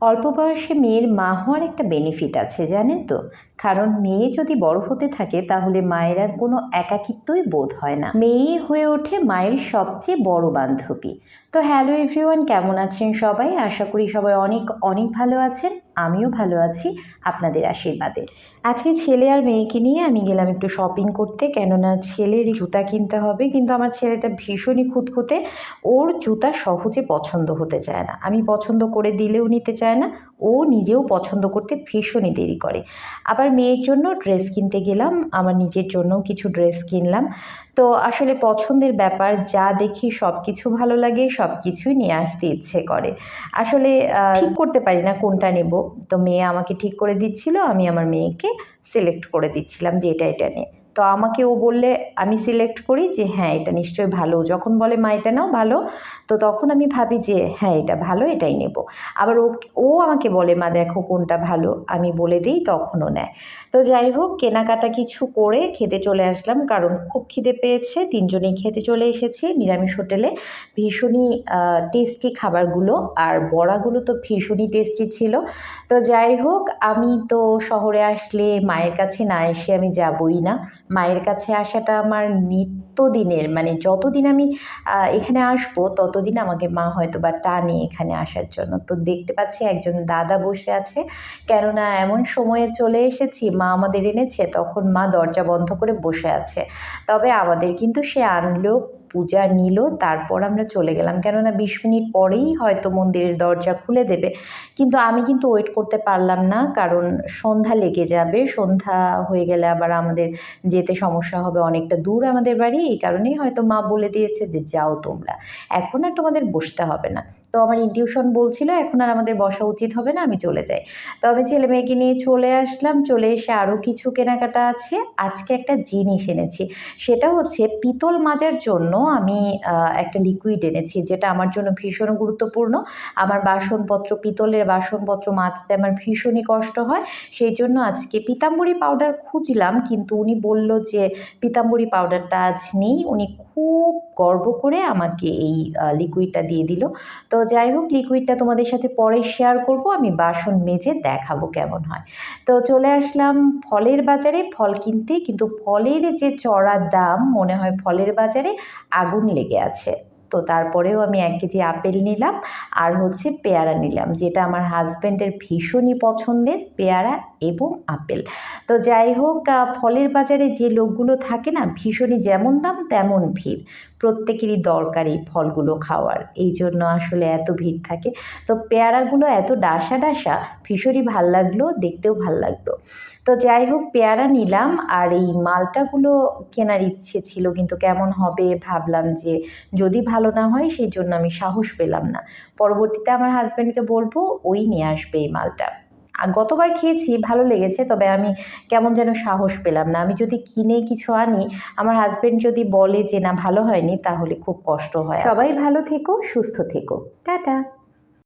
অল্প বয়সে মেয়ের মা হওয়ার একটা বেনিফিট আছে, জানেন তো? কারণ মেয়ে যদি বড় হতে থাকে, তাহলে মায়ের আর কোনো একাকিত্বই বোধ হয় না। মেয়ে হয়ে ওঠে মায়ের সবচেয়ে বড় বান্ধবী। তো হ্যালো এভরিওয়ান কেমন আছেন সবাই? আশা করি সবাই অনেক অনেক ভালো আছেন। আমিও ভালো আছি, আপনাদের আশীর্বাদে। আজকে ছেলে আর মেয়েকে নিয়ে আমি গেলাম একটু শপিং করতে, কেননা ছেলের জুতা কিনতে হবে, কিন্তু আমার ছেলেটা ভীষণই খুঁতখুঁতে, ওর জুতা সহজে পছন্দ হতে চায় না। আমি পছন্দ করে দিলেও নিতে চায় না ও নিজেও পছন্দ করতে ভীষণই দেরি করে। আবার মেয়ের জন্য ড্রেস কিনতে গেলাম, আমার নিজের জন্য কিছু ড্রেস কিনলাম। তো আসলে পছন্দের ব্যাপার, যা দেখি সব কিছু ভালো লাগে সব কিছুই নিয়ে আসতে ইচ্ছে করে। আসলে ঠিক করতে পারি না কোনটা নেব। তো মেয়ে আমাকে ঠিক করে দিচ্ছিল, আমি আমার মেয়েকে সিলেক্ট করে দিচ্ছিলাম যে এটা এটা নে তো আমাকে ও বললে, আমি সিলেক্ট করি যে হ্যাঁ এটা নিশ্চয়ই ভালো। যখন বলে, মা, এটা নাও ভালো। তো তখন আমি ভাবি যে হ্যাঁ এটা ভালো, এটাই নেব। আবার ও ও আমাকে বলে, মা, দেখো কোনটা ভালো। আমি বলে দিই, তখনও নেয়। তো যাই হোক, কেনাকাটা কিছু করে খেতে চলে আসলাম, কারণ খুব খিদে পেয়েছে। তিনজনেই খেতে চলে এসেছি, নিরামিষ হোটেলে। ভীষণই টেস্টি খাবারগুলো, আর বড়াগুলো তো ভীষণই টেস্টি ছিল। তো যাই হোক, আমি তো শহরে আসলে মায়ের কাছে না এসে আমি যাবই না। মায়ের কাছে আসাটা আমার নিত্যদিনের। মানে যতদিন আমি এখানে আসব, ততদিন আমাকে মা হয়তো বা টানে এখানে আসার জন্য। তো দেখতে পাচ্ছি একজন দাদা বসে আছে। কেননা এমন সময়ে চলে এসেছি, মা আমাদের এনেছে, তখন মা দরজা বন্ধ করে বসে আছে। তবে আমাদের কিন্তু সে আনলো পূজা নিল, তারপর আমরা চলে গেলাম। কেননা বিশ মিনিট পরেই হয়তো মন্দিরের দরজা খুলে দেবে। কিন্তু আমি কিন্তু ওয়েট করতে পারলাম না, কারণ সন্ধ্যা লেগে যাবে। সন্ধ্যা হয়ে গেলে আবার আমাদের যেতে সমস্যা হবে অনেকটা দূর আমাদের বাড়ি। এই কারণেই হয়তো মা বলে দিয়েছে যে, যাও তোমরা। এখন আর তোমাদের বসতে হবে না। তো আমার ইনটিউশন বলছিল, এখন আর আমাদের বসা উচিত হবে না, আমি চলে যাই। তবে ছেলে মেয়েকে নিয়ে চলে আসলাম। চলে এসে আরও কিছু কেনাকাটা আছে। আজকে একটা জিনিস এনেছি। সেটা হচ্ছে পিতল মাজার জন্য আমি একটা লিকুইড এনেছি যেটা আমার জন্য ভীষণ গুরুত্বপূর্ণ। আমার বাসনপত্র, পিতলের বাসনপত্র মাজতে আমার ভীষণই কষ্ট হয়। সেই জন্য আজকে পিতাম্বরী পাউডার খুঁজলাম, কিন্তু উনি বলল যে, পিতাম্বরী পাউডারটা আজ নেই। উনি খুব গর্ব করে আমাকে এই লিকুইডটা দিয়ে দিল। তো যাই হোক লিকুইডটা তোমাদের সাথে পরে শেয়ার করব। আমি বাসন মেজে দেখাবো কেমন হয়। তো চলে আসলাম ফলের বাজারে। ফল কিনতে, কিন্তু ফলের যে চড়া দাম, মনে হয় ফলের বাজারে আগুন লেগে আছে। তো তারপরেও আমি এক কেজি আপেল নিলাম আর হচ্ছে পেয়ারা নিলাম, যেটা আমার হাজব্যান্ডের ভীষণই পছন্দের পেয়ারা এবং আপেল। তো যাই হোক ফলের বাজারে যে লোকগুলো থাকে না, ভীষণই যেমন দাম তেমন ভিড়। প্রত্যেকেরই দরকার ফলগুলো খাওয়ার, এই জন্য আসলে এত ভিড় থাকে। তো পেয়ারাগুলো এত ডাসা ডাসা, ভীষণই ভালো লাগল, দেখতেও ভালো লাগল। তো যাই হোক, পেয়ারা নিলাম আর এই মালটাগুলো কেনার ইচ্ছে ছিল, কিন্তু কেমন হবে ভাবলাম যে যদি ভালো না হয় সেই জন্য আমি সাহস পেলাম না। পরবর্তীতে আমার হাজব্যান্ডকে বলব, ওই নিয়ে আসবে এই মালটা। আর গতবার খেয়েছি, ভালো লেগেছে, তবে আমি কেমন যেন সাহস পেলাম না। আমি যদি কিনে কিছু আনি, আমার হাজব্যান্ড যদি বলে যে, না, ভালো হয়নি, তাহলে খুব কষ্ট হয়। সবাই ভালো থেকো, সুস্থ থেকো। টাটা!